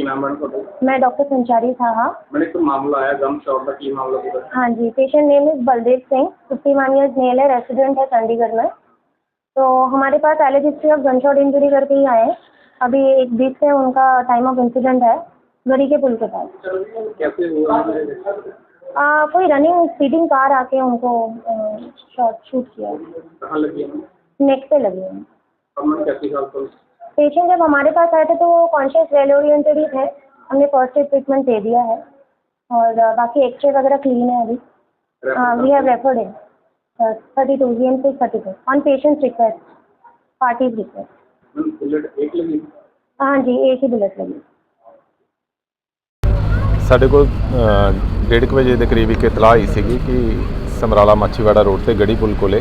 ਕੀ ਨਾਮ ਹੈ ਤੁਹਾਡਾ मैं डॉक्टर संचारी साहा ਮੈਨੂੰ ਇੱਕ ਮਾਮਲਾ ਆਇਆ ਗਮ ਸ਼ਾਟ ਦਾ ਕੀ ਮਾਮਲਾ ਪੂਰਾ हाँ जी patient name is Baldev Singh fifty one years male है रेसिडेंट है चंडीगढ़ में तो हमारे पास alleged history of gunshot injury करके ही आए हैं अभी एक वीक से उनका टाइम ऑफ इंसिडेंट है गरी के पुल के पास कैसे हुआ आ, कोई रनिंग स्पीडिंग कार आके उनको शॉट शूट किया कहाँ लगी है? नेक पे लगी है अब मैं कैसी हाल तो पेशेंट जब हमारे पास आए थे तो वो कॉन्शियस वेल ओरिएंटेड ही थे हमने फर्स्ट एड ट्रीटमेंट दे दिया है और अ, बाकी एक्सरे वगैरह क्लीन है अभी we have referred in thirty two G M six thirty two on patient's request party's request bullet एक लगी हाँ जी एक ही बुलेट लगी ਸਾਡੇ ਕੋਲ ਅ, ਡੇਢ ਕੁ ਵਜੇ ਦੇ ਕਰੀਬ ਇੱਕ ਇਤਲਾਹ ਆਈ ਸੀਗੀ ਕਿ ਸਮਰਾਲਾ ਮਾਛੀਵਾੜਾ ਰੋਡ ਤੇ ਗੜੀ ਪੁਲ ਕੋਲੇ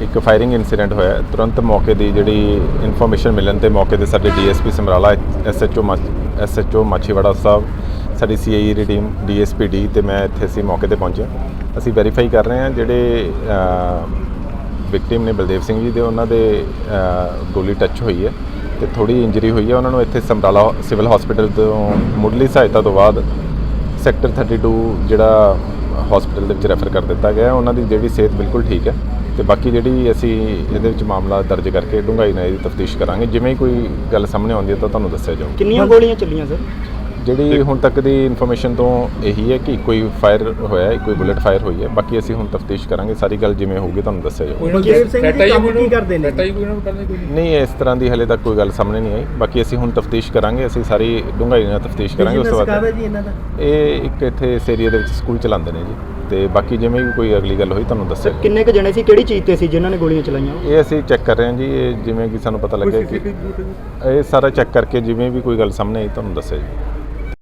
ਇੱਕ ਫਾਇਰਿੰਗ ਇਨਸੀਡੈਂਟ ਹੋਇਆ ਤੁਰੰਤ ਮੌਕੇ ਦੀ ਜਿਹੜੀ ਇਨਫੋਰਮੇਸ਼ਨ ਮਿਲਣ ਤੇ ਮੌਕੇ ਤੇ ਸਾਡੇ DSP Samrala SHO SHO Machhiwara Sahib, ਸਾਡੀ ਸੀਆਈਈ ਦੀ ਟੀਮ ਡੀਐਸਪੀ ਡੀ ਤੇ ਮੈਂ ਇੱਥੇ ਅਸੀਂ ਮੌਕੇ ਤੇ ਪਹੁੰਚਿਆ ਅਸੀਂ ਵੈਰੀਫਾਈ ਕਰ ਰਹੇ ਹਾਂ ਜਿਹੜੇ ਵਿਕਟਿਮ ਨੇ ਬਲਦੇਵ ਸਿੰਘ ਜੀ ਦੇ, ਉਹਨਾਂ ਦੇ ਗੋਲੀ ਟੱਚ ਹੋਈ ਹੈ ਤੇ ਥੋੜੀ ਇੰਜਰੀ ਹੋਈ ਹੈ। ਉਹਨਾਂ ਨੂੰ ਇੱਥੇ ਸਮਰਾਲਾ ਸਿਵਲ ਹਸਪੀਟਲ ਤੋਂ ਮੁੱਢਲੀ ਸਹਾਇਤਾ ਤੋਂ ਬਾਅਦ ਸੈਕਟਰ 32 ਜਿਹੜਾ ਹਸਪੀਟਲ ਦੇ ਵਿੱਚ ਰੈਫਰ ਕਰ ਦਿੱਤਾ ਗਿਆ ਉਹਨਾਂ ਦੀ ਜਿਹੜੀ ਸਿਹਤ ਬਿਲਕੁਲ ਠੀਕ ਹੈ। ਤੇ ਬਾਕੀ ਜਿਹੜੀ ਅਸੀਂ ਇਹਦੇ ਵਿੱਚ ਮਾਮਲਾ ਦਰਜ ਕਰਕੇ ਡੂੰਘਾਈ ਨਾਲ ਇਹਦੀ ਤਫਤੀਸ਼ ਕਰਾਂਗੇ। ਜਿਵੇਂ ਹੀ ਕੋਈ ਗੱਲ ਸਾਹਮਣੇ ਆਉਂਦੀ ਹੈ ਤਾਂ ਤੁਹਾਨੂੰ ਦੱਸਿਆ ਜਾਊਗਾ। ਕਿੰਨੀਆਂ ਗੋਲੀਆਂ ਚੱਲੀਆਂ, ਸਰ? ਜਿਹੜੀ ਹੁਣ ਤੱਕ ਦੀ ਇਨਫੋਰਮੇਸ਼ਨ ਤੋਂ ਇਹੀ ਹੈ ਕਿ ਕੋਈ ਫਾਇਰ ਹੋਇਆ ਹੈ ਕੋਈ ਬੁਲੇਟ ਫਾਇਰ ਹੋਈ ਹੈ। ਬਾਕੀ ਅਸੀਂ ਹੁਣ ਤਫਤੀਸ਼ ਕਰਾਂਗੇ ਸਾਰੀ ਗੱਲ ਜਿਵੇਂ ਹੋਊਗੀ ਤੁਹਾਨੂੰ ਦੱਸਿਆ ਜਾਊਗਾ। ਸਿੰਘ ਜੀ ਕੰਮ ਕੀ ਕਰਦੇ ਨੇ? ਨਹੀਂ। ਇਸ ਤਰ੍ਹਾਂ ਦੀ ਹਲੇ ਤੱਕ ਕੋਈ ਗੱਲ ਸਾਹਮਣੇ ਨਹੀਂ ਆਈ। ਬਾਕੀ ਅਸੀਂ ਹੁਣ ਤਫਤੀਸ਼ ਕਰਾਂਗੇ ਅਸੀਂ ਸਾਰੀ ਡੂੰਘਾਈ ਨਾਲ ਤਫਤੀਸ਼ ਕਰਾਂਗੇ ਉਸ ਤੋਂ ਬਾਅਦ ਇਹ ਇੱਕ ਇੱਥੇ ਇਸ ਏਰੀਆ ਦੇ ਵਿੱਚ ਸਕੂਲ ਚਲਾਉਂਦੇ ਨੇ ਜੀ। ਤੇ ਬਾਕੀ ਜਿਵੇਂ ਵੀ ਕੋਈ ਅਗਲੀ ਗੱਲ ਹੋਈ ਤੁਹਾਨੂੰ ਦੱਸਿਆ। ਕਿੰਨੇ ਕ ਜਣੇ ਸੀ ਕਿਹੜੀ ਚੀਜ਼ ਤੇ ਸੀ ਜਿਨ੍ਹਾਂ ਨੇ ਗੋਲੀਆਂ ਚਲਾਈਆਂ? ਇਹ ਅਸੀਂ ਚੈੱਕ ਕਰ ਰਹੇ ਹਾਂ ਜੀ ਇਹ ਜਿਵੇਂ ਕਿ ਸਾਨੂੰ ਪਤਾ ਲੱਗਿਆ ਕਿ ਇਹ ਸਾਰਾ ਚੈੱਕ ਕਰਕੇ ਜਿਵੇਂ ਵੀ ਕੋਈ ਗੱਲ ਸਾਹਮਣੇ ਆਈ ਤੁਹਾਨੂੰ ਦੱਸਿਆ ਜੀ